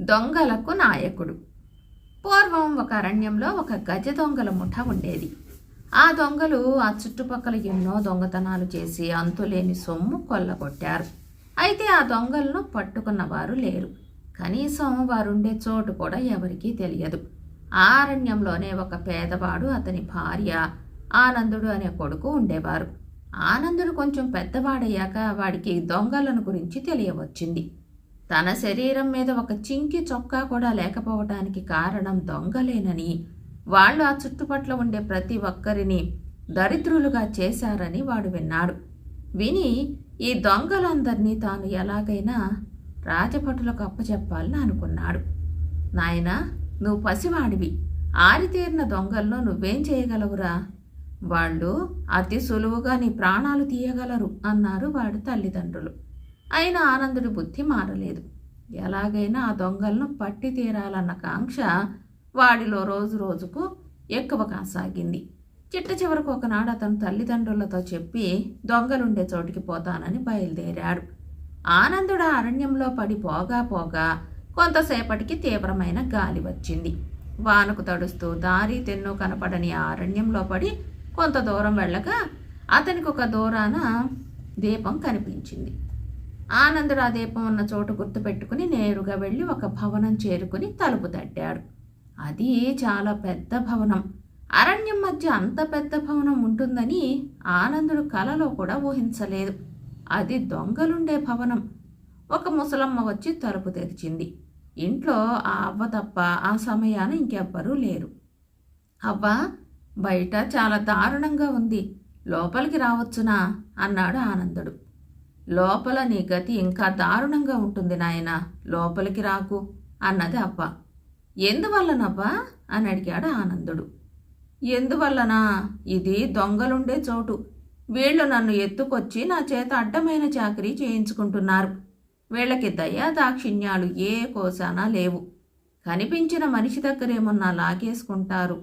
దొంగలకు నాయకుడు. పూర్వం ఒక అరణ్యంలో ఒక గజ దొంగల ముఠ ఉండేది. ఆ దొంగలు ఆ చుట్టుపక్కల ఎన్నో దొంగతనాలు చేసి అంతులేని సొమ్ము కొల్లగొట్టారు. అయితే ఆ దొంగలను పట్టుకున్న వారు లేరు. కనీసం వారుండే చోటు కూడా ఎవరికీ తెలియదు. ఆ అరణ్యంలోనే ఒక పేదవాడు అతని భార్య ఆనందుడు అనే కొడుకు ఉండేవారు. ఆనందుడు కొంచెం పెద్దవాడయ్యాక వాడికి దొంగలను గురించి తెలియవచ్చింది. తన శరీరం మీద ఒక చింకి చొక్కా కూడా లేకపోవటానికి కారణం దొంగలేనని వాళ్ళు ఆ చుట్టుపట్ల ఉండే ప్రతి ఒక్కరిని దరిద్రులుగా చేశారని వాడు విన్నాడు. విని ఈ దొంగలందరినీ తాను ఎలాగైనా రాజభటులకు అప్పచెప్పాలని అనుకున్నాడు. నాయనా నువ్వు పసివాడివి. ఆరితేరిన దొంగల్లో నువ్వేం చేయగలవురా? వాళ్ళు అతి సులువుగా నీ ప్రాణాలు తీయగలరు అన్నారు వాడి తల్లిదండ్రులు. అయినా ఆనందుడి బుద్ధి మారలేదు. ఎలాగైనా ఆ దొంగలను పట్టి తీరాలన్న కాంక్ష వాడిలో రోజు రోజుకు ఎక్కువ కాసాగింది. చిట్ట చివరకు ఒకనాడు అతను తల్లిదండ్రులతో చెప్పి దొంగలుండే చోటికి పోతానని బయలుదేరాడు. ఆనందుడు అరణ్యంలో పడి పోగా పోగా కొంతసేపటికి తీవ్రమైన గాలి వచ్చింది. వానకు తడుస్తూ దారి తెన్ను కనపడని ఆ అరణ్యంలో పడి కొంత దూరం వెళ్ళగా అతనికి ఒక దూరాన దీపం కనిపించింది. ఆనందుడు ఆ దీపం ఉన్న చోటు గుర్తుపెట్టుకుని నేరుగా వెళ్ళి ఒక భవనం చేరుకుని తలుపు తట్టాడు. అది చాలా పెద్ద భవనం. అరణ్యం మధ్య అంత పెద్ద భవనం ఉంటుందని ఆనందుడు కలలో కూడా ఊహించలేదు. అది దొంగలుండే భవనం. ఒక ముసలమ్మ వచ్చి తలుపు తెరిచింది. ఇంట్లో ఆ అవ్వ తప్ప ఆ సమయాన ఇంకెవ్వరూ లేరు. అవ్వ బయట చాలా దారుణంగా ఉంది. లోపలికి రావచ్చునా? అన్నాడు ఆనందుడు. లోపల నీ గతి ఇంకా దారుణంగా ఉంటుంది నాయన. లోపలికి రాకు అన్నది అవ్వ ఎందువల్లనవ్వా అని అడిగాడు ఆనందుడు. ఎందువల్లనా? ఇది దొంగలుండే చోటు. వీళ్ళు నన్ను ఎత్తుకొచ్చి నా చేత అడ్డమైన చాకరీ చేయించుకుంటున్నారు. వీళ్ళకి దయా దాక్షిణ్యాలు ఏ కోసానా లేవు. కనిపించిన మనిషి దగ్గరేమన్నా లాగేసుకుంటారు.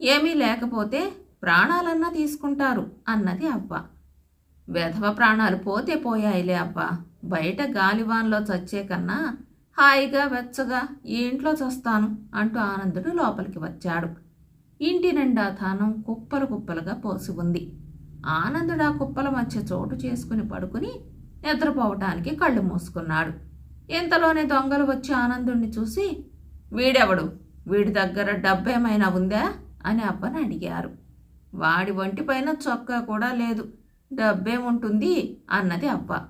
ఏమీ లేకపోతే ప్రాణాలన్నా తీసుకుంటారు అన్నది అవ్వ వెధవ ప్రాణాలు పోతే పోయాయిలే అబ్బా. బయట గాలివాన్లో చచ్చే కన్నా హాయిగా వెచ్చగా ఈ ఇంట్లో చస్తాను అంటూ ఆనందుడు లోపలికి వచ్చాడు. ఇంటి నిండా ధానం కుప్పలు కుప్పలుగా పోసి ఉంది. ఆనందుడు ఆ కుప్పల మధ్య చోటు చేసుకుని పడుకుని నిద్రపోవటానికి కళ్ళు మూసుకున్నాడు. ఇంతలోనే దొంగలు వచ్చి ఆనందుణ్ణి చూసి వీడెవడు? వీడి దగ్గర డబ్బేమైనా ఉందా? అని అబ్బని అడిగారు. వాడి ఒంటిపైన చొక్కా కూడా లేదు. డబ్బేముంటుంది అన్నది అబ్బ.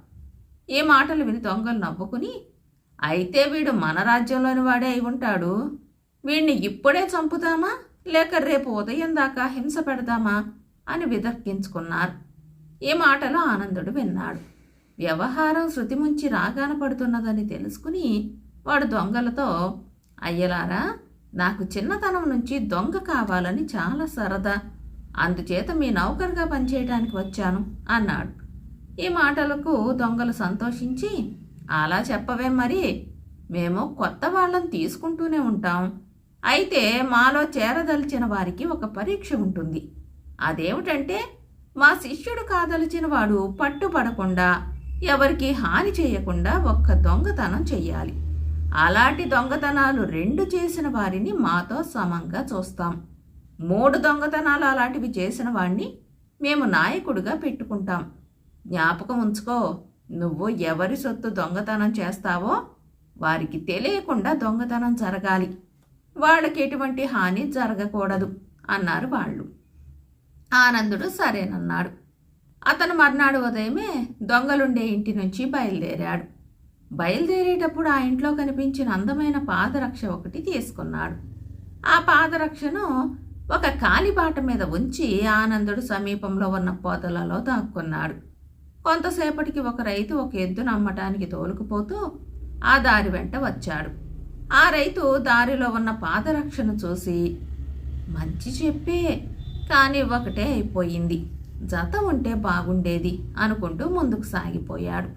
ఈ మాటలు విని దొంగలు నవ్వుకుని అయితే వీడు మన రాజ్యంలోని వాడే అయి ఉంటాడు. వీడిని ఇప్పుడే చంపుతామా లేక రేపు ఉదయం దాకా హింస పెడదామా? అని విదర్కించుకున్నారు ఈ మాటలో ఆనందుడు విన్నాడు. వ్యవహారం శృతి ముంచి రాగాన పడుతున్నదని తెలుసుకుని వాడు దొంగలతో అయ్యలారా నాకు చిన్నతనం నుంచి దొంగ కావాలని చాలా సరదా. అందుచేత మీ నౌకర్గా పనిచేయడానికి వచ్చాను అన్నాడు. ఈ మాటలకు దొంగలు సంతోషించి అలా చెప్పవే మరి. మేము కొత్త వాళ్ళని తీసుకుంటూనే ఉంటాం. అయితే మాలో చేరదలిచిన వారికి ఒక పరీక్ష ఉంటుంది. అదేమిటంటే మా శిష్యుడు కాదలిచిన వాడు పట్టుపడకుండా ఎవరికి హాని చేయకుండా ఒక్క దొంగతనం చెయ్యాలి. అలాంటి దొంగతనాలు రెండు చేసిన వారిని మాతో సమంగా చూస్తాం. మూడు దొంగతనాలు అలాంటివి చేసిన వాణ్ణి మేము నాయకుడిగా పెట్టుకుంటాం. జ్ఞాపకం ఉంచుకో నువ్వు ఎవరి సొత్తు దొంగతనం చేస్తావో వారికి తెలియకుండా దొంగతనం జరగాలి. వాళ్ళకి ఎటువంటి హాని జరగకూడదు అన్నారు వాళ్ళు. ఆనందుడు సరేనన్నాడు. అతను మర్నాడు ఉదయమే దొంగలుండే ఇంటి నుంచి బయలుదేరాడు. బయలుదేరేటప్పుడు ఆ ఇంట్లో కనిపించిన అందమైన పాదరక్ష ఒకటి తీసుకున్నాడు. ఆ పాదరక్షను ఒక కాలిబాట మీద ఉంచి ఆనందుడు సమీపంలో ఉన్న పొదలలో దాక్కున్నాడు. కొంతసేపటికి ఒక రైతు ఒక ఎద్దును అమ్మటానికి తోలుకుపోతూ ఆ దారి వెంట వచ్చాడు. ఆ రైతు దారిలో ఉన్న పాదరక్షను చూసి మంచి చెప్పే కానీ ఒకటే అయిపోయింది. జత ఉంటే బాగుండేది అనుకుంటూ ముందుకు సాగిపోయాడు.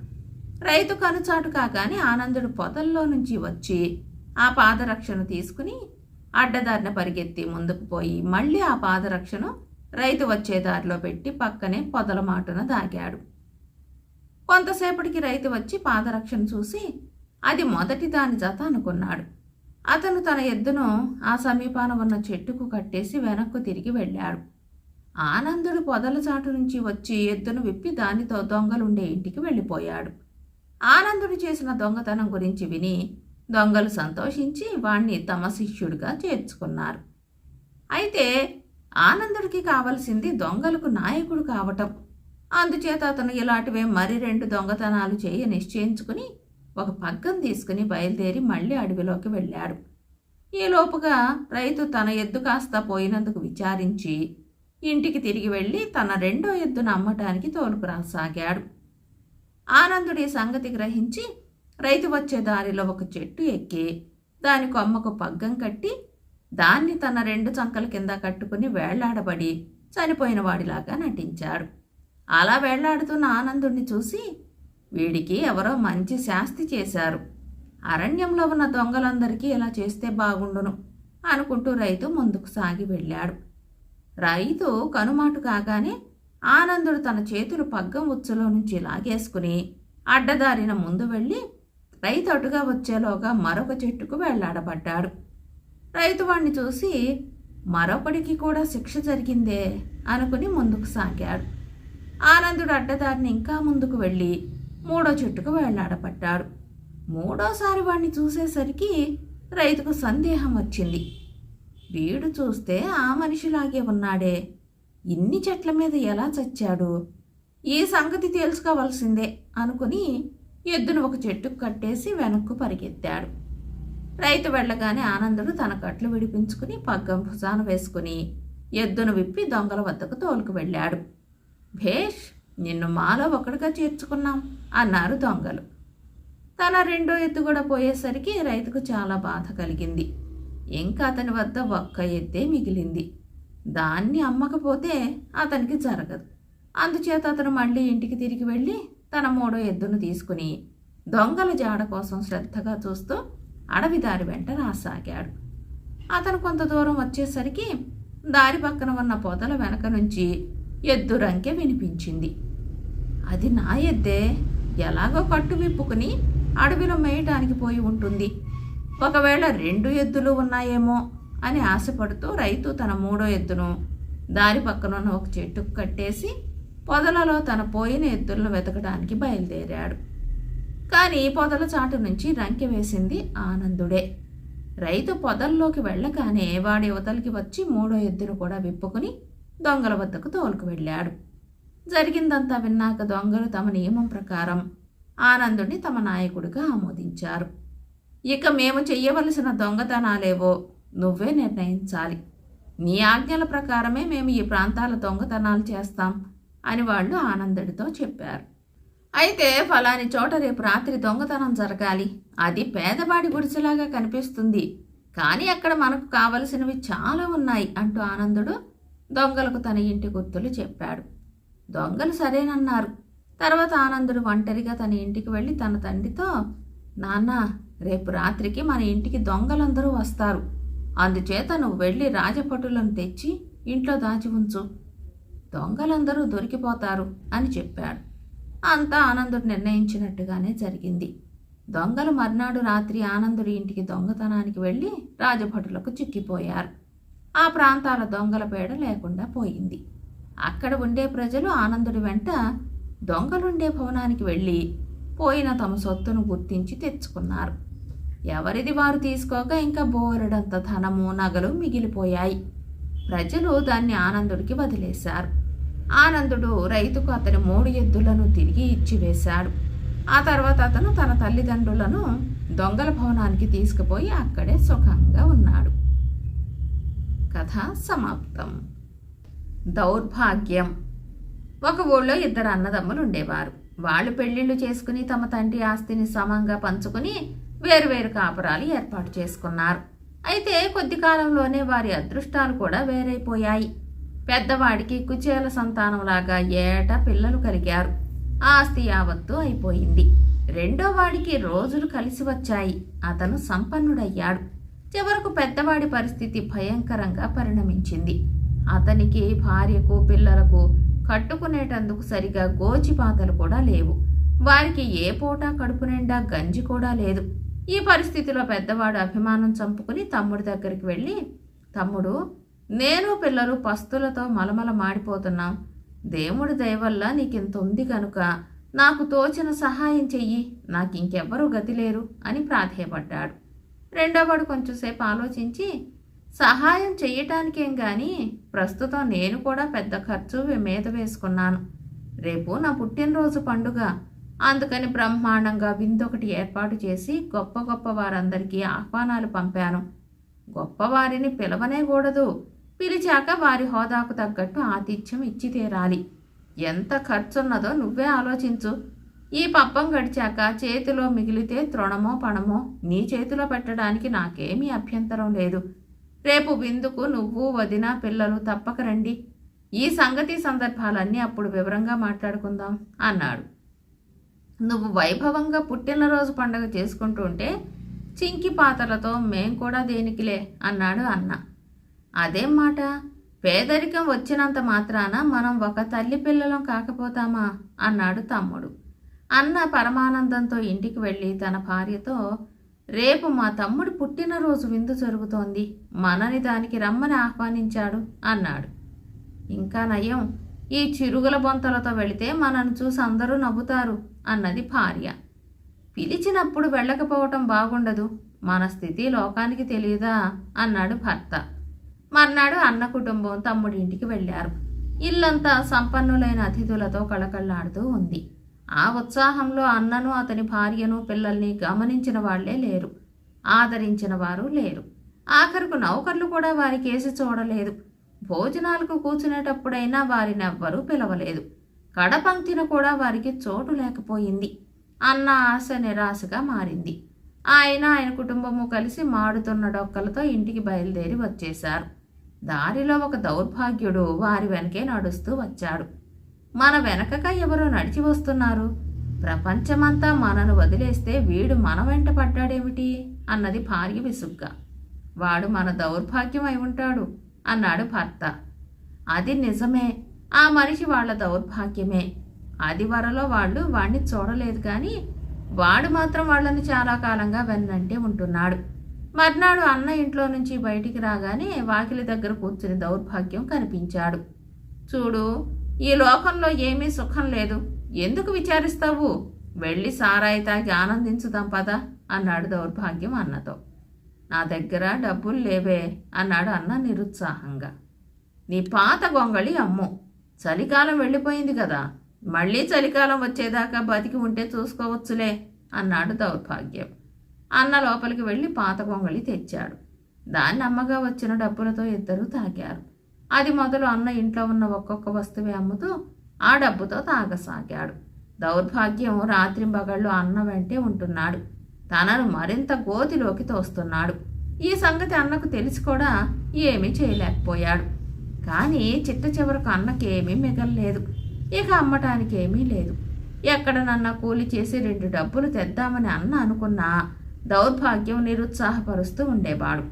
రైతు కనుచాటు కాగానే ఆనందుడు పొదల్లో నుంచి వచ్చి ఆ పాదరక్షను తీసుకుని అడ్డదారిన పరిగెత్తి ముందుకు పోయి మళ్ళీ ఆ పాదరక్షను రైతు వచ్చే దారిలో పెట్టి పక్కనే పొదల మాటున దాగాడు. కొంతసేపటికి రైతు వచ్చి పాదరక్షను చూసి అది మొదటి దాని జత అనుకున్నాడు. అతను తన ఎద్దును ఆ సమీపాన ఉన్న చెట్టుకు కట్టేసి వెనక్కు తిరిగి వెళ్ళాడు. ఆనందుడు పొదల చాటు నుంచి వచ్చి ఎద్దును విప్పి దానితో దొంగలుండే ఇంటికి వెళ్ళిపోయాడు. ఆనందుడు చేసిన దొంగతనం గురించి విని దొంగలు సంతోషించి వాణ్ణి తమ శిష్యుడిగా చేర్చుకున్నారు. అయితే ఆనందుడికి కావలసింది దొంగలకు నాయకుడు కావటం. అందుచేత అతను ఇలాంటివే మరి రెండు దొంగతనాలు చేయ నిశ్చయించుకుని ఒక పగ్గం తీసుకుని బయలుదేరి మళ్ళీ అడవిలోకి వెళ్ళాడు. ఈలోపుగా రైతు తన ఎద్దు కాస్త పోయినందుకు విచారించి ఇంటికి తిరిగి వెళ్ళి తన రెండో ఎద్దును అమ్మటానికి తోలుకురాసాగాడు ఆనందుడి సంగతి గ్రహించి రైతు వచ్చే దారిలో ఒక చెట్టు ఎక్కి దాని కొమ్మకు పగ్గం కట్టి దాన్ని తన రెండు చంకల కింద కట్టుకుని వేళ్ళాడబడి చనిపోయిన వాడిలాగా నటించాడు. అలా వేళ్ళాడుతున్న ఆనందుణ్ణి చూసి వీడికి ఎవరో మంచి శాస్తి చేశారు. అరణ్యంలో ఉన్న దొంగలందరికీ ఇలా చేస్తే బాగుండును అనుకుంటూ రైతు ముందుకు సాగి వెళ్ళాడు. రైతు కనుమాటు కాగానే ఆనందుడు తన చేతులు పగ్గం ఉచ్చులో నుంచి లాగేసుకుని అడ్డదారిన ముందు వెళ్ళి రైతు అటుగా వచ్చేలోగా మరొక చెట్టుకు వెళ్ళాడబడ్డాడు. రైతు వాణ్ణి చూసి మరొకడికి కూడా శిక్ష జరిగిందే అనుకుని ముందుకు సాగాడు. ఆనందుడు అడ్డదారిని ఇంకా ముందుకు వెళ్ళి మూడో చెట్టుకు వెళ్ళాడబడ్డాడు. మూడోసారి వాణ్ణి చూసేసరికి రైతుకు సందేహం వచ్చింది. వీడు చూస్తే ఆ మనిషిలాగే ఉన్నాడే. ఇన్ని చెట్ల మీద ఎలా చచ్చాడు? ఈ సంగతి తెలుసుకోవాల్సిందే అనుకుని ఎద్దును ఒక చెట్టుకు కట్టేసి వెనక్కు పరిగెత్తాడు. రైతు వెళ్ళగానే ఆనందుడు తన కట్లు విడిపించుకుని పగ్గం భుజాన వేసుకుని ఎద్దును విప్పి దొంగల వద్దకు తోలుకు వెళ్ళాడు. భేష్ నిన్ను మాలో ఒకటిగా చేర్చుకున్నాం అన్నారు దొంగలు. తన రెండో ఎద్దు కూడా పోయేసరికి రైతుకు చాలా బాధ కలిగింది. ఇంకా అతని వద్ద ఒక్క ఎద్దే మిగిలింది. దాన్ని అమ్మకపోతే అతనికి జరగదు. అందుచేత అతను మళ్ళీ ఇంటికి తిరిగి వెళ్ళి తన మూడో ఎద్దును తీసుకుని దొంగల జాడ కోసం శ్రద్ధగా చూస్తూ అడవి దారి వెంట రాసాగాడు. అతను కొంత దూరం వచ్చేసరికి దారి పక్కన ఉన్న పొదల వెనక నుంచి ఎద్దు రంకె వినిపించింది. అది నా ఎద్దే. ఎలాగో కట్టు విప్పుకుని అడవిలో మేయటానికి పోయి ఉంటుంది. ఒకవేళ రెండు ఎద్దులు ఉన్నాయేమో అని ఆశపడుతూ రైతు తన మూడో ఎద్దును దారి పక్కనున్న ఒక చెట్టుకు కట్టేసి పొదలలో తన పోయిన ఎద్దులను వెతకడానికి బయలుదేరాడు. కానీ పొదల చాటు నుంచి రంకె వేసింది ఆనందుడే. రైతు పొదల్లోకి వెళ్ళగానే వాడి యువతలకి వచ్చి మూడో ఎద్దును కూడా విప్పుకుని దొంగల వద్దకు తోలుకు వెళ్ళాడు. జరిగిందంతా విన్నాక దొంగలు తమ నియమం ప్రకారం ఆనందుడిని తమ నాయకుడిగా ఆమోదించారు. ఇక మేము చెయ్యవలసిన దొంగతనాలేవో నువ్వే నిర్ణయించాలి. నీ ఆజ్ఞల ప్రకారమే మేము ఈ ప్రాంతాల దొంగతనాలు చేస్తాం. అని వాళ్ళు ఆనందుడితో చెప్పారు. అయితే ఫలాని చోట రేపు రాత్రి దొంగతనం జరగాలి. అది పేదవాడి గుడిసెలాగా కనిపిస్తుంది. కానీ అక్కడ మనకు కావలసినవి చాలా ఉన్నాయి అంటూ ఆనందుడు దొంగలకు తన ఇంటి గుర్తులు చెప్పాడు. దొంగలు సరేనన్నారు. తర్వాత ఆనందుడు ఒంటరిగా తన ఇంటికి వెళ్ళి తన తండ్రితో నాన్న రేపు రాత్రికి మన ఇంటికి దొంగలందరూ వస్తారు. అందుచేత నువ్వు వెళ్ళి రాజపటులను తెచ్చి ఇంట్లో దాచి ఉంచు. దొంగలందరూ దొరికిపోతారు అని చెప్పాడు. అంతా ఆనందుడు నిర్ణయించినట్టుగానే జరిగింది. దొంగలు మర్నాడు రాత్రి ఆనందుడి ఇంటికి దొంగతనానికి వెళ్ళి రాజభటులకు చిక్కిపోయారు. ఆ ప్రాంతాల దొంగల పేడ లేకుండా పోయింది. అక్కడ ఉండే ప్రజలు ఆనందుడి వెంట దొంగలుండే భవనానికి వెళ్ళి పోయిన తమ సొత్తును గుర్తించి తెచ్చుకున్నారు. ఎవరిది వారు తీసుకోక ఇంకా బోరెడంత ధనము నగలు మిగిలిపోయాయి. ప్రజలు దాన్ని ఆనందుడికి వదిలేశారు. ఆనందుడు రైతుకు అతని మూడు ఎద్దులను తిరిగి ఇచ్చివేశాడు ఆ తర్వాత అతను తన తల్లిదండ్రులను దొంగల భవనానికి తీసుకుపోయి అక్కడే సుఖంగా ఉన్నాడు. కథ సమాప్తం. దౌర్భాగ్యం. ఒక ఊళ్ళో ఇద్దరు అన్నదమ్ములు ఉండేవారు. వాళ్ళు పెళ్ళిళ్ళు చేసుకుని తమ తండ్రి ఆస్తిని సమంగా పంచుకుని వేరువేరు కాపురాలు ఏర్పాటు చేసుకున్నారు. అయితే కొద్ది కాలంలోనే వారి అదృష్టాలు కూడా వేరైపోయాయి. పెద్దవాడికి కుచేల సంతానంలాగా ఏటా పిల్లలు కలిగారు. ఆస్తి యావత్తు అయిపోయింది. రెండో వాడికి రోజులు కలిసి వచ్చాయి. అతను సంపన్నుడయ్యాడు. చివరకు పెద్దవాడి పరిస్థితి భయంకరంగా పరిణమించింది. అతనికి భార్యకు పిల్లలకు కట్టుకునేటందుకు సరిగా గోచిపాతలు కూడా లేవు. వారికి ఏ పూట కడుపు నిండా గంజి కూడా లేదు. ఈ పరిస్థితిలో పెద్దవాడు అభిమానం చంపుకుని తమ్ముడి దగ్గరికి వెళ్ళి తమ్ముడు నేను పిల్లలు పస్తులతో మలమల మాడిపోతున్నాం. దేవుడి దయవల్ల నీకింత ఉంది కనుక నాకు తోచిన సహాయం చెయ్యి. నాకు ఇంకెవ్వరూ గతి లేరు అని ప్రాధేయపడ్డాడు. రెండోవాడు కొంచెంసేపు ఆలోచించి సహాయం చెయ్యటానికేం గాని ప్రస్తుతం నేను కూడా పెద్ద ఖర్చు మీద వేసుకున్నాను. రేపు నా పుట్టినరోజు పండుగ. అందుకని బ్రహ్మాండంగా విందొకటి ఏర్పాటు చేసి గొప్ప గొప్ప వారందరికీ ఆహ్వానాలు పంపాను. గొప్పవారిని పిలవనేకూడదు పిలిచాక వారి హోదాకు తగ్గట్టు ఆతిథ్యం ఇచ్చి తీరాలి. ఎంత ఖర్చున్నదో నువ్వే ఆలోచించు. ఈ పప్పం గడిచాక చేతిలో మిగిలితే తృణమో పణమో నీ చేతిలో పెట్టడానికి నాకేమీ అభ్యంతరం లేదు. రేపు విందుకు నువ్వు వదిన పిల్లలు తప్పక రండి. ఈ సంగతి సందర్భాలన్నీ అప్పుడు వివరంగా మాట్లాడుకుందాం అన్నాడు. నువ్వు వైభవంగా పుట్టినరోజు పండగ చేసుకుంటుంటే చింకి పాతలతో మేం కూడా దేనికిలే అన్నాడు అన్న. అదేం మాట? పేదరికం వచ్చినంత మాత్రాన మనం ఒక తల్లి పిల్లలం కాకపోతామా? అన్నాడు తమ్ముడు. అన్న పరమానందంతో ఇంటికి వెళ్ళి తన భార్యతో రేపు మా తమ్ముడు పుట్టినరోజు విందు జరుగుతోంది. మనని దానికి రమ్మని ఆహ్వానించాడు అన్నాడు. ఇంకా నయం. ఈ చిరుగుల బొంతలతో వెళితే మనను చూసి అందరూ నవ్వుతారు అన్నది భార్య. పిలిచినప్పుడు వెళ్ళకపోవటం బాగుండదు. మన స్థితి లోకానికి తెలియదా? అన్నాడు భర్త. మర్నాడు అన్న కుటుంబం తమ్ముడి ఇంటికి వెళ్ళారు. ఇల్లంతా సంపన్నులైన అతిథులతో కళకళలాడుతూ ఉంది. ఆ ఉత్సాహంలో అన్నను అతని భార్యను పిల్లల్ని గమనించిన వాళ్ళే లేరు. ఆదరించిన వారు లేరు. ఆఖరుకు నౌకర్లు కూడా వారి కేసి చూడలేదు. భోజనాలకు కూర్చునేటప్పుడైనా వారినెవ్వరూ పిలవలేదు. కడపంక్తిన కూడా వారికి చోటు లేకపోయింది. అన్న ఆశ నిరాశగా మారింది. ఆయన ఆయన కుటుంబము కలిసి మాడుతున్న డొక్కలతో ఇంటికి బయలుదేరి వచ్చేశారు. దారిలో ఒక దౌర్భాగ్యుడు వారి వెనకే నడుస్తూ వచ్చాడు. మన వెనకక ఎవరో నడిచి వస్తున్నారు. ప్రపంచమంతా మనను వదిలేస్తే వీడు మన వెంట పడ్డాడేమిటి? అన్నది భార్య విసుగ్గా. వాడు మన దౌర్భాగ్యం అయి ఉంటాడు అన్నాడు భర్త. అది నిజమే. ఆ మనిషి వాళ్ళ దౌర్భాగ్యమే. అది వరలో వాళ్ళు వాణ్ణి చూడలేదు కానీ వాడు మాత్రం వాళ్ళని చాలా కాలంగా వెన్నంటే ఉంటున్నాడు. మర్నాడు అన్న ఇంట్లో నుంచి బయటికి రాగానే వాకిలి దగ్గర కూర్చుని దౌర్భాగ్యం కనిపించాడు. చూడు ఈ లోకంలో ఏమీ సుఖం లేదు. ఎందుకు విచారిస్తావు? వెళ్ళి సారాయి తాగి ఆనందించుదాం పదా అన్నాడు దౌర్భాగ్యం అన్నతో. నా దగ్గర డబ్బులు లేవే అన్నాడు అన్న నిరుత్సాహంగా. నీ పాత గొంగళి అమ్ము. చలికాలం వెళ్ళిపోయింది కదా. మళ్ళీ చలికాలం వచ్చేదాకా బతికి ఉంటే చూసుకోవచ్చులే అన్నాడు దౌర్భాగ్యం. అన్న లోపలికి వెళ్ళి పాత గొంగళి తెచ్చాడు. దాన్ని అమ్మగా వచ్చిన డబ్బులతో ఇద్దరూ తాగారు. అది మొదలు అన్న ఇంట్లో ఉన్న ఒక్కొక్క వస్తువే అమ్ముతూ ఆ డబ్బుతో తాగసాగాడు. దౌర్భాగ్యం రాత్రింబగళ్ళు అన్న వెంటే ఉంటున్నాడు. తనను మరింత గోతిలోకి తోస్తున్నాడు. ఈ సంగతి అన్నకు తెలిసి కూడా ఏమీ చేయలేకపోయాడు. కానీ చిట్ట చివరకు అన్నకేమీ మిగలలేదు. ఇక అమ్మటానికి ఏమీ లేదు ఎక్కడనన్నా కూలి చేసి రెండు డబ్బులు తెద్దామని అన్న అనుకున్నా దౌర్భాగ్యం నిరుత్సాహపరుస్తూ ఉండేవాడు.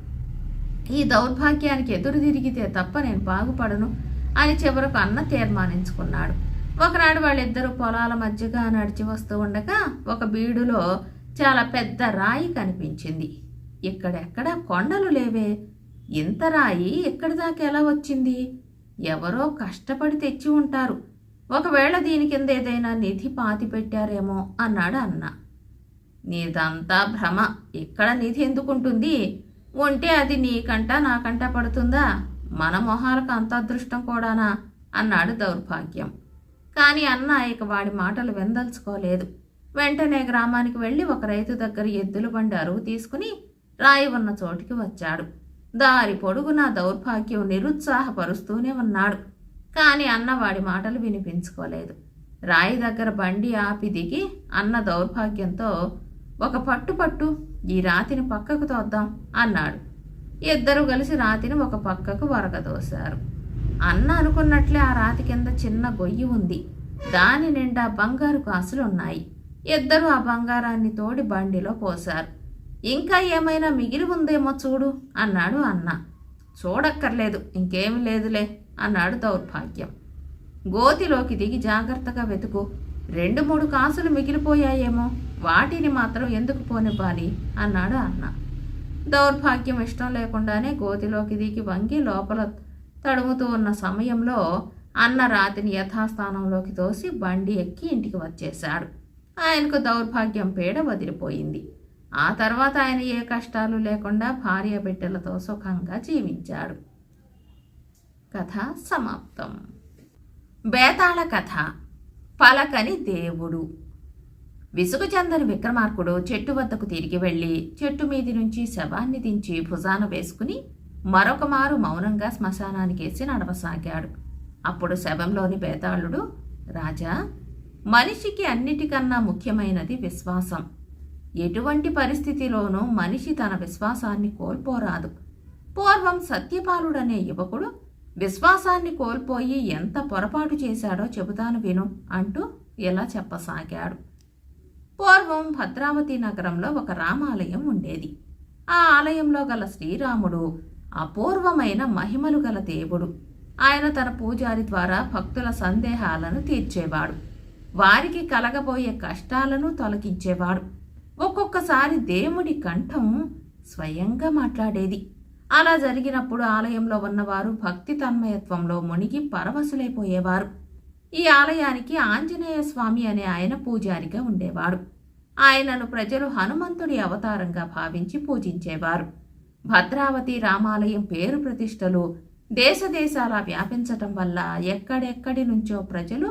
ఈ దౌర్భాగ్యానికి ఎదురు తిరిగితే తప్ప నేను బాగుపడను అని చివరకు అన్న తీర్మానించుకున్నాడు. ఒకనాడు వాళ్ళిద్దరూ పొలాల మధ్యగా నడిచి వస్తూ ఉండగా ఒక బీడులో చాలా పెద్ద రాయి కనిపించింది. ఇక్కడెక్కడ కొండలు లేవే. ఇంత రాయి ఇక్కడి దాకా ఎలా వచ్చింది? ఎవరో కష్టపడి తెచ్చి ఉంటారు. ఒకవేళ దీని కింద ఏదైనా నిధి పాతి పెట్టారేమో అన్నాడు అన్న. నీదంతా భ్రమ. ఇక్కడ నిధి ఎందుకుంటుంది? ఉంటే అది నీకంట నాకంట పడుతుందా? మన మొహాలకు అంత అదృష్టం కూడానా? అన్నాడు దౌర్భాగ్యం. కానీ అన్న ఇక వాడి మాటలు విందల్చుకోలేదు. వెంటనే గ్రామానికి వెళ్ళి ఒక రైతు దగ్గర ఎద్దుల బండి అరువు తీసుకుని రాయి ఉన్న చోటికి వచ్చాడు. దారి పొడుగునా దౌర్భాగ్యం నిరుత్సాహపరుస్తూనే ఉన్నాడు. కానీ అన్న వాడి మాటలు వినిపించుకోలేదు. రాయి దగ్గర బండి ఆపి దిగి అన్న దౌర్భాగ్యంతో ఒక పట్టు పట్టు ఈ రాతిని పక్కకు తోద్దాం అన్నాడు. ఇద్దరూ కలిసి రాతిని ఒక పక్కకు వరగదోశారు అన్న అనుకున్నట్లే ఆ రాతి కింద చిన్న గొయ్యి ఉంది. దాని నిండా బంగారు కాసులున్నాయి. ఇద్దరు ఆ బంగారాన్ని తోడి బండిలో పోశారు. ఇంకా ఏమైనా మిగిలి ఉందేమో చూడు అన్నాడు అన్న. చూడక్కర్లేదు ఇంకేమి లేదులే అన్నాడు దౌర్భాగ్యం. గోతిలోకి దిగి జాగ్రత్తగా వెతుకు రెండు మూడు కాసులు మిగిలిపోయాయేమో వాటిని మాత్రం ఎందుకు పోనివ్వాలి అన్నాడు అన్న. దౌర్భాగ్యం ఇష్టం లేకుండానే గోతిలోకి దిగి వంగి లోపల తడుముతూ ఉన్న సమయంలో అన్న రాతిని యథాస్థానంలోకి తోసి బండి ఎక్కి ఇంటికి వచ్చేశాడు. ఆయనకు దౌర్భాగ్యం పీడ వదిలిపోయింది. ఆ తర్వాత ఆయన ఏ కష్టాలు లేకుండా భార్య బిడ్డలతో సుఖంగా జీవించాడు. కథ సమాప్తం. బేతాళ కథ. పలకని దేవుడు. విసుగు చెందని విక్రమార్కుడు చెట్టు వద్దకు తిరిగి వెళ్ళి చెట్టు మీది నుంచి శవాన్ని దించి భుజాన వేసుకుని మరొక మారు మౌనంగా శ్మశానానికేసి నడవసాగాడు. అప్పుడు శవంలోని బేతాళుడు రాజా మనిషికి అన్నిటికన్నా ముఖ్యమైనది విశ్వాసం. ఎటువంటి పరిస్థితిలోనూ మనిషి తన విశ్వాసాన్ని కోల్పోరాదు. పూర్వం సత్యపాలుడనే యువకుడు విశ్వాసాన్ని కోల్పోయి ఎంత పొరపాటు చేశాడో చెబుతాను విను అంటూ ఇలా చెప్పసాగాడు. పూర్వం భద్రావతి నగరంలో ఒక రామాలయం ఉండేది. ఆ ఆలయంలో గల శ్రీరాముడు అపూర్వమైన మహిమలు గల దేవుడు. ఆయన తన పూజారి ద్వారా భక్తుల సందేహాలను తీర్చేవాడు. వారికి కలగబోయే కష్టాలను తొలగించేవాడు. ఒక్కొక్కసారి దేవుడి కంఠం స్వయంగా మాట్లాడేది. అలా జరిగినప్పుడు ఆలయంలో ఉన్నవారు భక్తి తన్మయత్వంలో మునిగి పరవశులైపోయేవారు. ఈ ఆలయానికి ఆంజనేయ స్వామి అనే ఆయన పూజారిగా ఉండేవాడు. ఆయనను ప్రజలు హనుమంతుడి అవతారంగా భావించి పూజించేవారు. భద్రావతి రామాలయం పేరు ప్రతిష్టలు దేశదేశాల వ్యాపించటం వల్ల ఎక్కడెక్కడి నుంచో ప్రజలు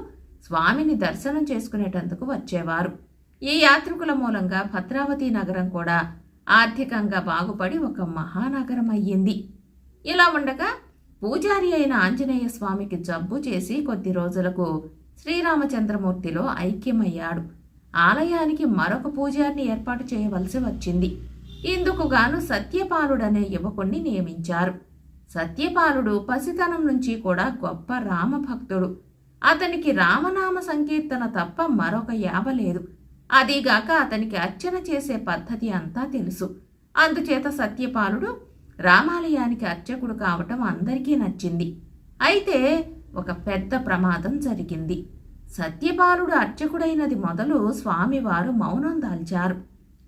స్వామిని దర్శనం చేసుకునేటందుకు వచ్చేవారు. ఈ యాత్రికుల మూలంగా భద్రావతి నగరం కూడా ఆర్థికంగా బాగుపడి ఒక మహానగరం అయ్యింది ఇలా ఉండగా పూజారి అయిన ఆంజనేయ స్వామికి జబ్బు చేసి కొద్ది రోజులకు శ్రీరామచంద్రమూర్తిలో ఐక్యమయ్యాడు. ఆలయానికి మరొక పూజారిని ఏర్పాటు చేయవలసి వచ్చింది. ఇందుకు గాను సత్యపాలుడనే యువకుణ్ణి నియమించారు. సత్యపాలుడు పసితనం నుంచి కూడా గొప్ప రామభక్తుడు. అతనికి రామనామ సంకీర్తన తప్ప మరొక యావ లేదు. అదీగాక అతనికి అర్చన చేసే పద్ధతి అంతా తెలుసు. అందుచేత సత్యపాలుడు రామాలయానికి అర్చకుడు కావటం అందరికీ నచ్చింది. అయితే ఒక పెద్ద ప్రమాదం జరిగింది. సత్యపాలుడు అర్చకుడైనది మొదలు స్వామివారు మౌనం దాల్చారు.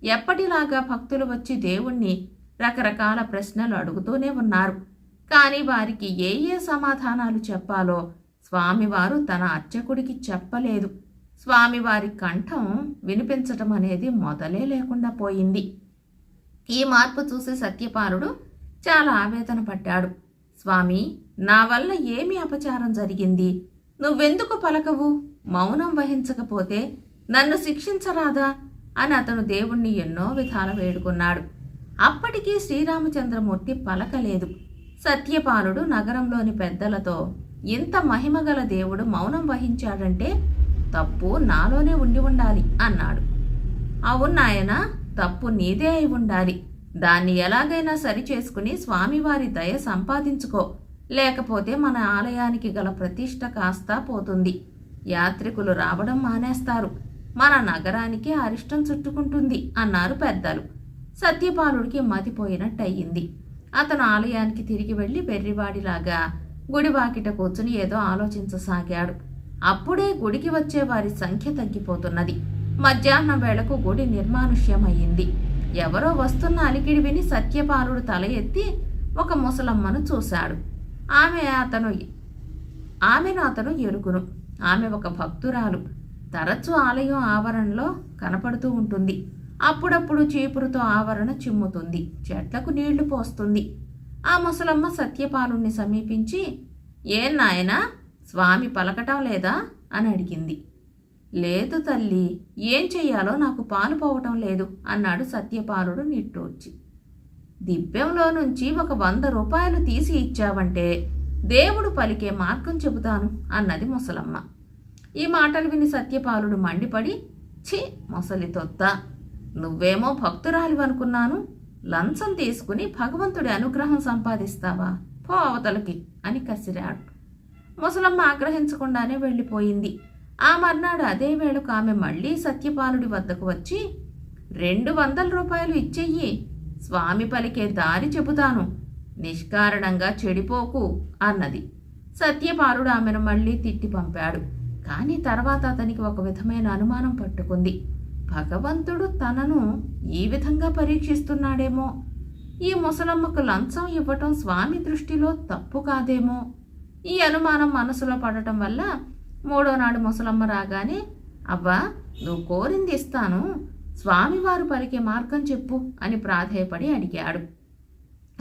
ఎప్పటిలాగా భక్తులు వచ్చి దేవుణ్ణి రకరకాల ప్రశ్నలు అడుగుతూనే ఉన్నారు. కానీ వారికి ఏ ఏ సమాధానాలు చెప్పాలో స్వామివారు తన అర్చకుడికి చెప్పలేదు. స్వామివారి కంఠం వినిపించటం అనేది మొదలే లేకుండా పోయింది. ఈ మార్పు చూసి సత్యపాలుడు చాలా ఆవేదన పడ్డాడు. స్వామి నా వల్ల ఏమి అపచారం జరిగింది? నువ్వెందుకు పలకవు? మౌనం వహించకపోతే నన్ను శిక్షించరాదా? అని అతను దేవుణ్ణి ఎన్నో విధాల వేడుకున్నాడు. అప్పటికీ శ్రీరామచంద్రమూర్తి పలకలేదు. సత్యపాలుడు నగరంలోని పెద్దలతో ఇంత మహిమగల దేవుడు మౌనం వహించాడంటే తప్పు నాలోనే ఉండి ఉండాలి అన్నాడు. అవునాయన తప్పు నీదే అయి ఉండాలి. దాన్ని ఎలాగైనా సరిచేసుకుని స్వామివారి దయ సంపాదించుకో. లేకపోతే మన ఆలయానికి గల ప్రతిష్ట కాస్తా పోతుంది. యాత్రికులు రావడం మానేస్తారు. మన నగరానికి అరిష్టం చుట్టుకుంటుంది అన్నారు పెద్దలు. సత్యపాలుడికి మతిపోయినట్టయింది అతను ఆలయానికి తిరిగి వెళ్ళి బెర్రివాడిలాగా గుడివాకిట కూర్చుని ఏదో ఆలోచించసాగాడు. అప్పుడే గుడికి వచ్చే వారి సంఖ్య తగ్గిపోతున్నది. మధ్యాహ్నం వేళకు గుడి నిర్మానుష్యమయ్యింది. ఎవరో వస్తున్న అలికిడి విని సత్యపాలుడు తల ఎత్తి ఒక ముసలమ్మను చూశాడు. ఆమె అతను ఆమెను అతను ఎరుకును ఆమె ఒక భక్తురాలు. తరచూ ఆలయం ఆవరణలో కనపడుతూ ఉంటుంది. అప్పుడప్పుడు చీపురుతో ఆవరణ చిమ్ముతుంది. చెట్లకు నీళ్ళు పోస్తుంది. ఆ ముసలమ్మ సత్యపాలుణ్ణి సమీపించి ఏం నాయనా స్వామి పలకటం లేదా? అని అడిగింది. లేదు తల్లి ఏం చెయ్యాలో నాకు పాలు పోవటం లేదు అన్నాడు సత్యపాలుడు నిట్టూర్చి. దివ్యంలో నుంచి ఒక వంద రూపాయలు తీసి ఇచ్చావంటే దేవుడు పలికే మార్గం చెబుతాను అన్నది ముసలమ్మ. ఈ మాటలు విని సత్యపాలుడు మండిపడి ఛీ ముసలి తొత్త నువ్వేమో భక్తురాలి అనుకున్నాను లంచం తీసుకుని భగవంతుడి అనుగ్రహం సంపాదిస్తావా? పో అవతలకి అని కసిరాడు. ముసలమ్మ ఆగ్రహించకుండానే వెళ్ళిపోయింది. ఆ మర్నాడు అదే వేళకు ఆమె మళ్ళీ సత్యపాలుడి వద్దకు వచ్చి రెండు వందల రూపాయలు ఇచ్చెయ్యి. స్వామి పలికే దారి చెబుతాను. నిష్కారణంగా చెడిపోకు అన్నది. సత్యపాలుడు ఆమెను మళ్ళీ తిట్టి పంపాడు. కానీ తర్వాత అతనికి ఒక విధమైన అనుమానం పట్టుకుంది. భగవంతుడు తనను ఈ విధంగా పరీక్షిస్తున్నాడేమో. ఈ ముసలమ్మకు లంచం ఇవ్వటం స్వామి దృష్టిలో తప్పు కాదేమో. ఈ అనుమానం మనసులో పడటం వల్ల మూడో నాడు ముసలమ్మ రాగానే అబ్బా నువ్వు కోరింది ఇస్తాను. స్వామివారు పలికే మార్గం చెప్పు అని ప్రాధేయపడి అడిగాడు.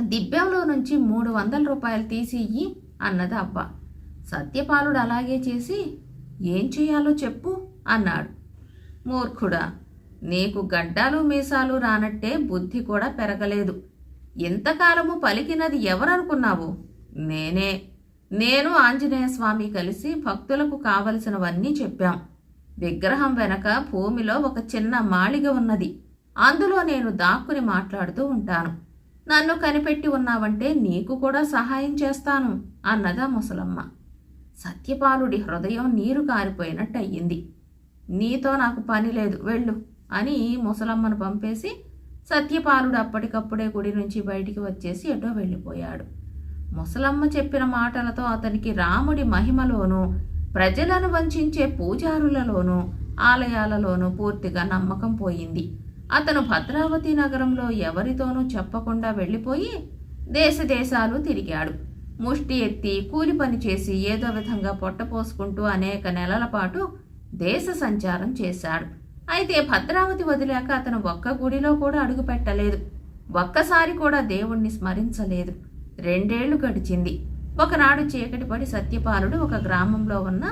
దిబ్బెంలో నుంచి మూడు వందల రూపాయలు తీసి ఇయ్యి అన్నది అబ్బ. సత్యపాలుడు అలాగే చేసి ఏం చేయాలో చెప్పు అన్నాడు. మూర్ఖుడా నీకు గడ్డాలు మీసాలు రానట్టే బుద్ధి కూడా పెరగలేదు. ఇంతకాలము పలికినది ఎవరనుకున్నావు? నేనే. నేను ఆంజనేయ స్వామి కలిసి భక్తులకు కావలసినవన్నీ చెప్పాం. విగ్రహం వెనక భూమిలో ఒక చిన్న మాళిగ ఉన్నది. అందులో నేను దాక్కుని మాట్లాడుతూ ఉంటాను. నన్ను కనిపెట్టి ఉన్నావంటే నీకు కూడా సహాయం చేస్తాను అన్నదా ముసలమ్మ. సత్యపాలుడి హృదయం నీరు కారిపోయినట్టు అయ్యింది నీతో నాకు పని లేదు వెళ్ళు అని ముసలమ్మను పంపేసి సత్యపాలుడు అప్పటికప్పుడే గుడి నుంచి బయటికి వచ్చేసి ఎటో వెళ్ళిపోయాడు. ముసలమ్మ చెప్పిన మాటలతో అతనికి రాముడి మహిమలోనూ ప్రజలను వంచే పూజారులలోనూ ఆలయాలలోనూ పూర్తిగా నమ్మకం పోయింది. అతను భద్రావతి నగరంలో ఎవరితోనూ చెప్పకుండా వెళ్ళిపోయి దేశ దేశాలు తిరిగాడు. ముష్టి ఎత్తి కూలి పని చేసి ఏదో విధంగా పొట్టపోసుకుంటూ అనేక నెలల పాటు దేశ సంచారం చేశాడు. అయితే భద్రావతి వదిలాక అతను ఒక్క గుడిలో కూడా అడుగుపెట్టలేదు. ఒక్కసారి కూడా దేవుణ్ణి స్మరించలేదు. రెండేళ్ళు గడిచింది. ఒకనాడు చీకటి పడి సత్యపాలుడు ఒక గ్రామంలో ఉన్న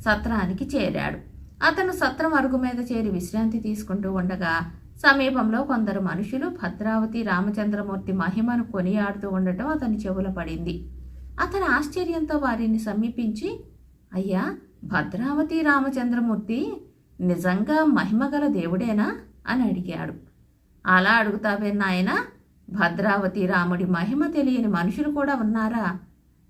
సత్రానికి చేరాడు. అతను సత్రం అరుగు మీద చేరి విశ్రాంతి తీసుకుంటూ ఉండగా సమీపంలో కొందరు మనుషులు భద్రావతి రామచంద్రమూర్తి మహిమను కొనియాడుతూ ఉండటం అతని చెవుల పడింది. అతను ఆశ్చర్యంతో వారిని సమీపించి అయ్యా భద్రావతి రామచంద్రమూర్తి నిజంగా మహిమగల దేవుడేనా? అని అడిగాడు. అలా అడుగుతావేనాయనా భద్రావతి రాముడి మహిమ తెలియని మనుషులు కూడా ఉన్నారా?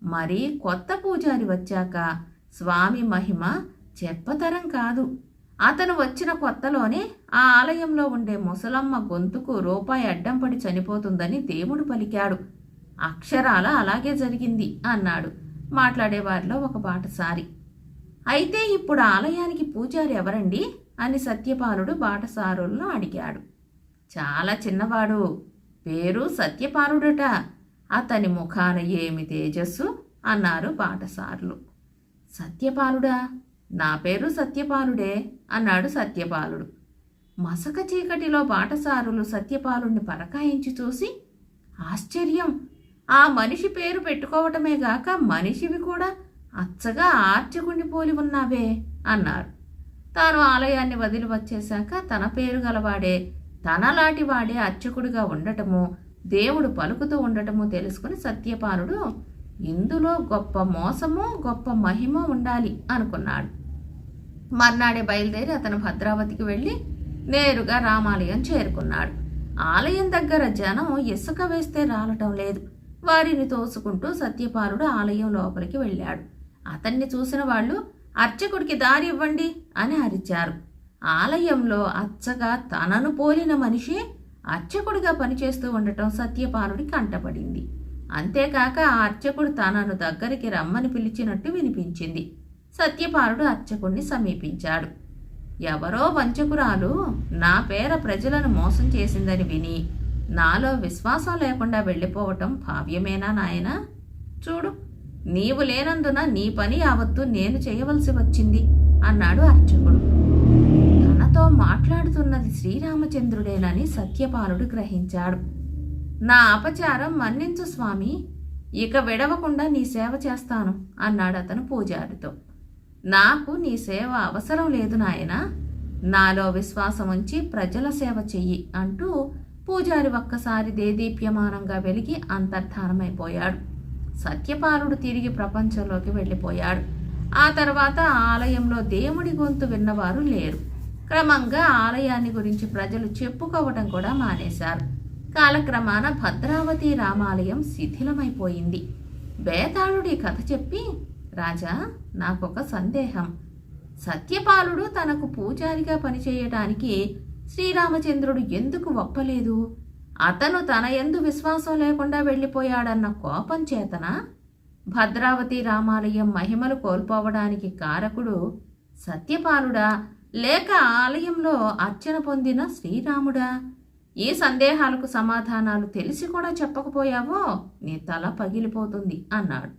మరి కొత్త పూజారి వచ్చాక స్వామి మహిమ చెప్పతరం కాదు. అతను వచ్చిన కొత్తలోనే ఆ ఆలయంలో ఉండే ముసలమ్మ గొంతుకు రూపాయి అడ్డం పడి చనిపోతుందని దేవుడు పలికాడు. అక్షరాల అలాగే జరిగింది అన్నాడు మాట్లాడేవారిలో ఒక బాటసారి. అయితే ఇప్పుడు ఆలయానికి పూజారి ఎవరండి? అని సత్యపాలుడు బాటసారులను అడిగాడు. చాలా చిన్నవాడు. పేరు సత్యపారుడట. అతని ముఖాన ఏమి తేజస్సు? అన్నారు బాటసారులు సత్యపాలుడా? నా పేరు సత్యపాలుడే అన్నాడు సత్యపాలుడు. మసక చీకటిలో బాటసారులు సత్యపాలుణ్ణి పరకాయించి చూసి ఆశ్చర్యం! ఆ మనిషి పేరు పెట్టుకోవటమే గాక మనిషివి కూడా అచ్చగా ఆర్చకుణ్ణి పోలి ఉన్నావే అన్నారు. తాను ఆలయాన్ని వదిలి వచ్చేశాక తన పేరు గలవాడే తనలాంటి వాడే అర్చకుడిగా ఉండటము దేవుడు పలుకుతూ ఉండటము తెలుసుకుని సత్యపాలుడు ఇందులో గొప్ప మోసము గొప్ప మహిమ ఉండాలి అనుకున్నాడు. మర్నాడే బయలుదేరి అతను భద్రావతికి వెళ్ళి నేరుగా రామాలయం చేరుకున్నాడు. ఆలయం దగ్గర జనం ఇసుక వేస్తే రాలటం లేదు. వారిని తోసుకుంటూ సత్యపాలుడు ఆలయం లోపలికి వెళ్ళాడు. అతన్ని చూసిన వాళ్ళు అర్చకుడికి దారి ఇవ్వండి అని అరిచారు. ఆలయంలో అచ్చగా తనను పోలిన మనిషే అర్చకుడిగా పనిచేస్తూ ఉండటం సత్యపాలుడి కంటపడింది అంతేకాక ఆ అర్చకుడు తనను దగ్గరికి రమ్మని పిలిచినట్టు వినిపించింది. సత్యపాలుడు అర్చకుణ్ణి సమీపించాడు. ఎవరో వంచకురాలు నా పేర ప్రజలను మోసం చేసిందని విని నాలో విశ్వాసం లేకుండా వెళ్ళిపోవటం భావ్యమేనా నాయనా? చూడు నీవు లేనందున నీ పని యావత్తు నేను చేయవలసి వచ్చింది అన్నాడు అర్చకుడు. తనతో మాట్లాడుతున్నది శ్రీరామచంద్రుడేనని సత్యపాలుడు గ్రహించాడు. నా అపచారం మన్నించు స్వామి ఇక విడవకుండా నీ సేవ చేస్తాను అన్నాడు అతను పూజారితో. నాకు నీ సేవ అవసరం లేదు నాయన నాలో విశ్వాసం ఉంచి ప్రజల సేవ చెయ్యి అంటూ పూజారి ఒక్కసారి దేదీప్యమానంగా వెలిగి అంతర్ధానమైపోయాడు. సత్యపాలుడు తిరిగి ప్రపంచంలోకి వెళ్ళిపోయాడు. ఆ తర్వాత ఆలయంలో దేవుడి గొంతు విన్నవారు లేరు. క్రమంగా ఆలయాన్ని గురించి ప్రజలు చెప్పుకోవటం కూడా మానేశారు. కాలక్రమాన భద్రావతి రామాలయం శిథిలమైపోయింది. బేతాళుడి కథ చెప్పి రాజా నాకొక సందేహం. సత్యపాలుడు తనకు పూజారిగా పనిచేయటానికి శ్రీరామచంద్రుడు ఎందుకు ఒప్పలేదు? అతను తన ఎందు విశ్వాసం లేకుండా వెళ్ళిపోయాడన్న కోపం చేతన? భద్రావతి రామాలయం మహిమలు కోల్పోవడానికి కారకుడు సత్యపాలుడా? లేక ఆలయంలో అర్చన పొందిన శ్రీరాముడా? ఈ సందేహాలకు సమాధానాలు తెలిసి కూడా చెప్పకపోయావో నీ తల పగిలిపోతుంది అన్నాడు.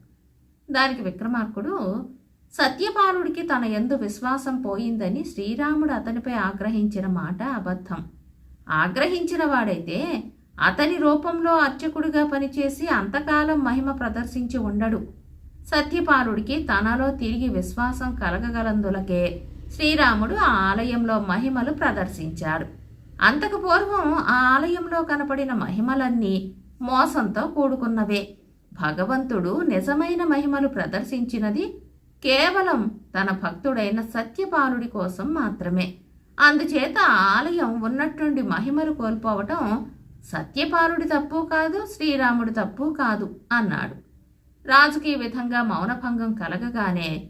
దానికి విక్రమార్కుడు సత్యపాలుడికి తన ఎందు విశ్వాసం పోయిందని శ్రీరాముడు అతనిపై ఆగ్రహించిన మాట అబద్ధం. ఆగ్రహించిన వాడైతే అతని రూపంలో అర్చకుడిగా పనిచేసి అంతకాలం మహిమ ప్రదర్శించి ఉండడు. సత్యపాలుడికి తనలో తిరిగి విశ్వాసం కలగగలందులకే శ్రీరాముడు ఆ ఆలయంలో మహిమలు ప్రదర్శించాడు. అంతకు పూర్వం ఆ ఆలయంలో కనపడిన మహిమలన్నీ మోసంతో కూడుకున్నవే. భగవంతుడు నిజమైన మహిమలు ప్రదర్శించినది కేవలం తన భక్తుడైన సత్యపాలుడి కోసం మాత్రమే. అందుచేత ఆలయం ఉన్నట్టుండి మహిమలు కోల్పోవటం సత్యపాలుడి తప్పు కాదు శ్రీరాముడి తప్పు కాదు అన్నాడు. రాజుకి ఈ విధంగా మౌనభంగం కలగగానే